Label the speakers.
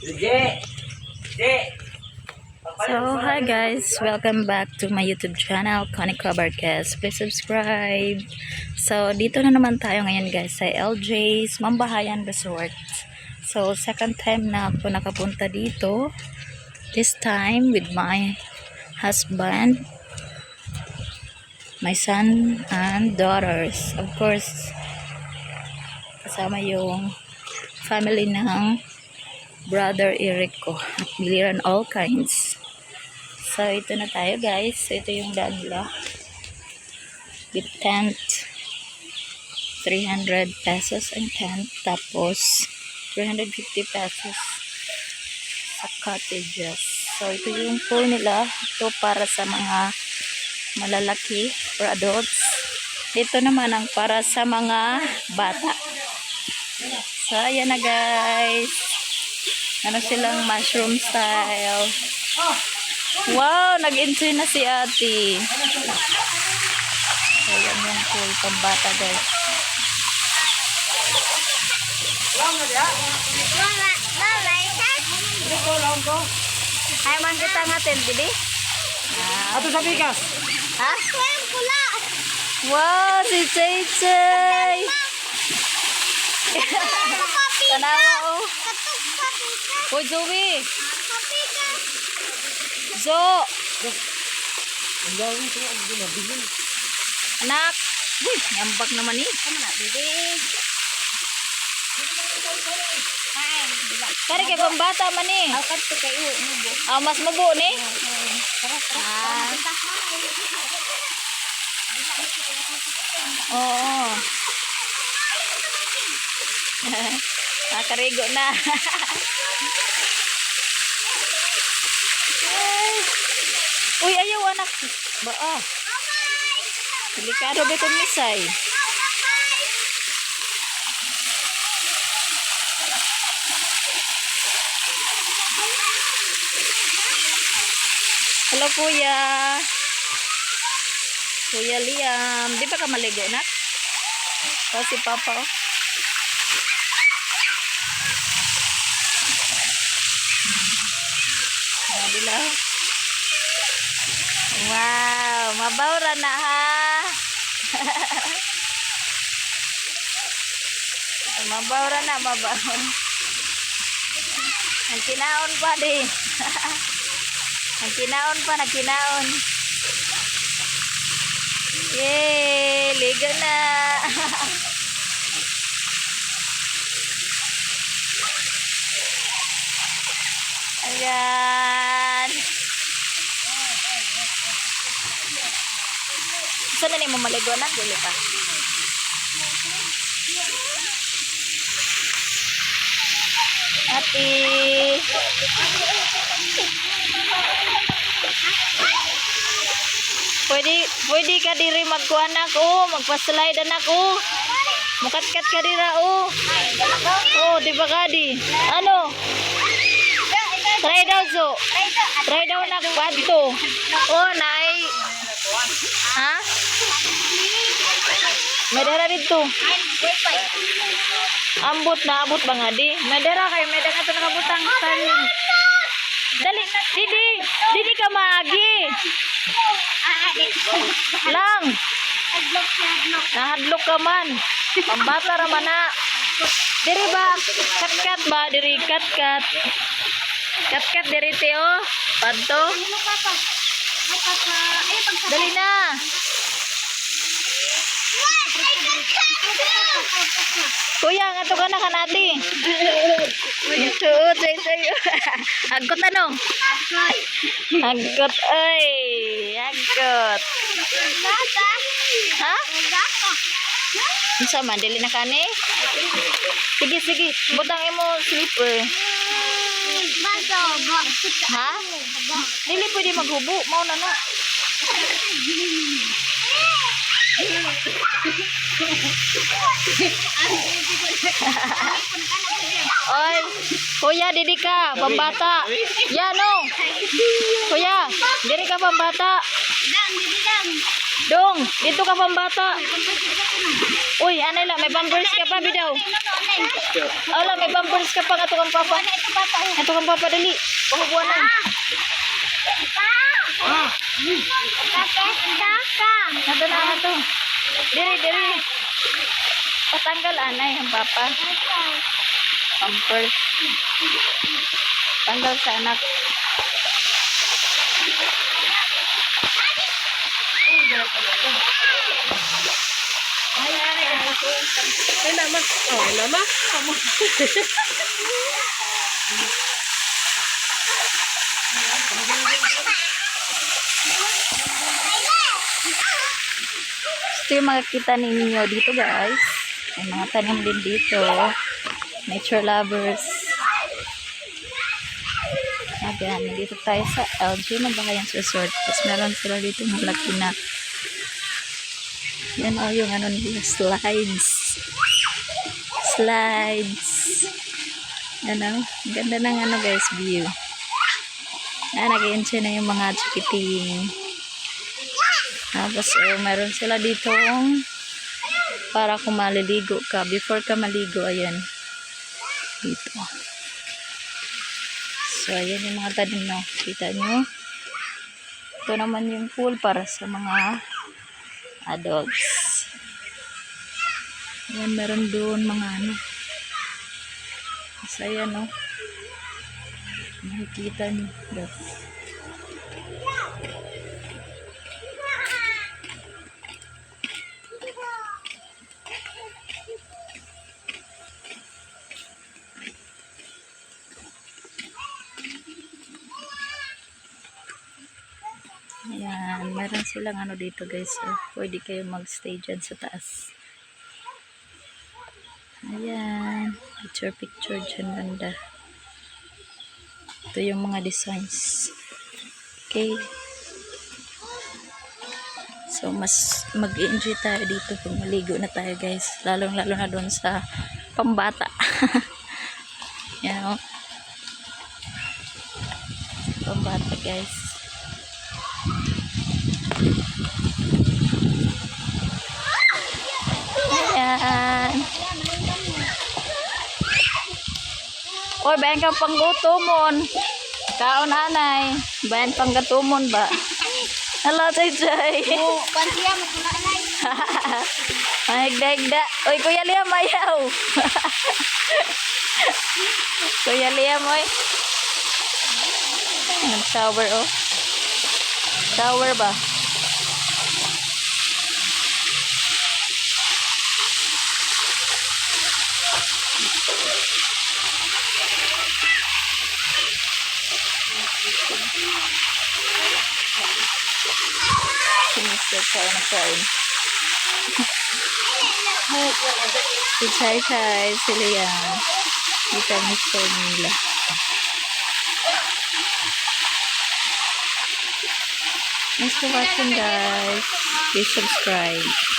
Speaker 1: So, hi guys! Welcome back to my YouTube channel, Connie Cobarkes. Please subscribe. So, dito na naman tayo ngayon guys sa LJ's Mambahayan Resort. So, second time na ako nakapunta dito. This time with my husband, my son, and daughters. Of course, kasama yung family ng brother Eric ko. At biliran all kinds. So ito na tayo guys. So ito yung daan nila with tent 300 pesos ang tent tapos 350 pesos sa cottages. So ito yung pool nila. Ito para sa mga malalaki for adults. Dito naman ang para sa mga bata. So ayan na guys ano silang mushroom style. Wow, nag-enjoy na si ate. So, yan yung pool pambata guys. Ay, man kita ngatin, bidi?
Speaker 2: Ato sa bigas.
Speaker 1: Ha? Wow, si Chay Chay! Tanawa, oh. Hoy, Zoe! Zo!
Speaker 2: Ang gawin ko ang ginabilin.
Speaker 1: Anak! Uy, yambak naman eh. Ano na, bebe? Kari kay pambata man eh.
Speaker 3: Akat to kayo, nubo.
Speaker 1: Ah, mas mubo ni?
Speaker 3: Tara, tara.
Speaker 1: Ah. Oo. Nakarigo na. Uy, ayaw anak. Ba ah. Delikado ba itong misay? Hello, kuya. Kuya Liam. Di ba ka maligo, nak? Oh, si Papa, oh. Dilaw. Wow, mabawra na ha. mabawra na, mabawra. Ang kinaon pa di. Ang kinaon pa, nagkinaon. Yay! Ligo na! Ayan! Saan na ni mo maligo na? Dili pa. Ate! Pwede, pwede ka diri magkuhan ako, magpaslide anak ko. Mukatkat ka dira oh. Oh, di ba ka di? Ano? Try daw so. Try daw na kwadto. Oh, nai. Ha? May dara dito. Ambot na abot ba nga di? May dara kay may dara ito nakabutang starling. Dali, didi, didi ka maagi. Lang. Nahadlok ka man. Pambata raman na. Diri ba? Kat-kat ba? Diri kat-kat. Kat-kat diri teo. Padto. Dali na. Kuya, nga to ka na kanati. Suot, say sa'yo. Agkot ano? Agkot, ay. Agkot. Ha? Unsa man dili na kani? Sige sige, butang imo slipper. Ha? Dili pwede maghubo, mao na na. Oy, kuya didi ka, pambata. Yan no. Kuya, diri ka pambata.
Speaker 3: Dang, bibi dang.
Speaker 1: Dong, dito ka pambata. Uy, ano lang, may pampers ka pa, bidaw. Ala, may pampers ka pa, ato kang papa. Ato kang papa, dali. Pahubuan na.
Speaker 3: Kakek, kakak.
Speaker 1: Ato na. Diri, diri. Patanggal, anay, ang papa. Pampers. Tanggal sa anak.
Speaker 2: Ay, nama. Oh, nama. Kamu.
Speaker 1: Ito yung makikita ninyo dito guys. May mga tanim din dito. Nature lovers. Ayan, dito tayo sa LG na Bahayans Resort. Tapos meron sila dito malaki na yan o yung ano nila, slides. Slides. Ano, ganda ng ano guys, view. Ah, nag-enjoy na yung mga chikiting. Tapos, oh, meron sila dito para kung maliligo ka. Before ka maligo, ayan. Dito. So, ayan yung mga tanim no. Kita nyo? Ito naman yung pool para sa mga adults. Ayan, meron doon mga ano. Ayan, no. Makikita nyo. Guys. Ayan, meron silang ano dito guys. So, pwede kayo magstay dyan sa taas. Ayan, picture picture dyan banda. Ito yung mga designs. Okay. So, mas mag-enjoy tayo dito kung maligo na tayo guys. Lalong lalo na doon sa pambata. Yan o. Pambata guys. Ayan. Oy, bayan kang panggutomon. Kaon anay. Bayan panggatumon ba? Hello, Chay Chay.
Speaker 3: Oh, pansiya mo kuna anay.
Speaker 1: Mahigda-higda. Uy, Kuya Liam, ayaw. Kuya Liam, oy. Nag-shower, oh. Shower ba? Sinisip tayo na kain. Si Chai Chai, si Liam. Dito ang mister nila. Thanks for watching guys. Please subscribe.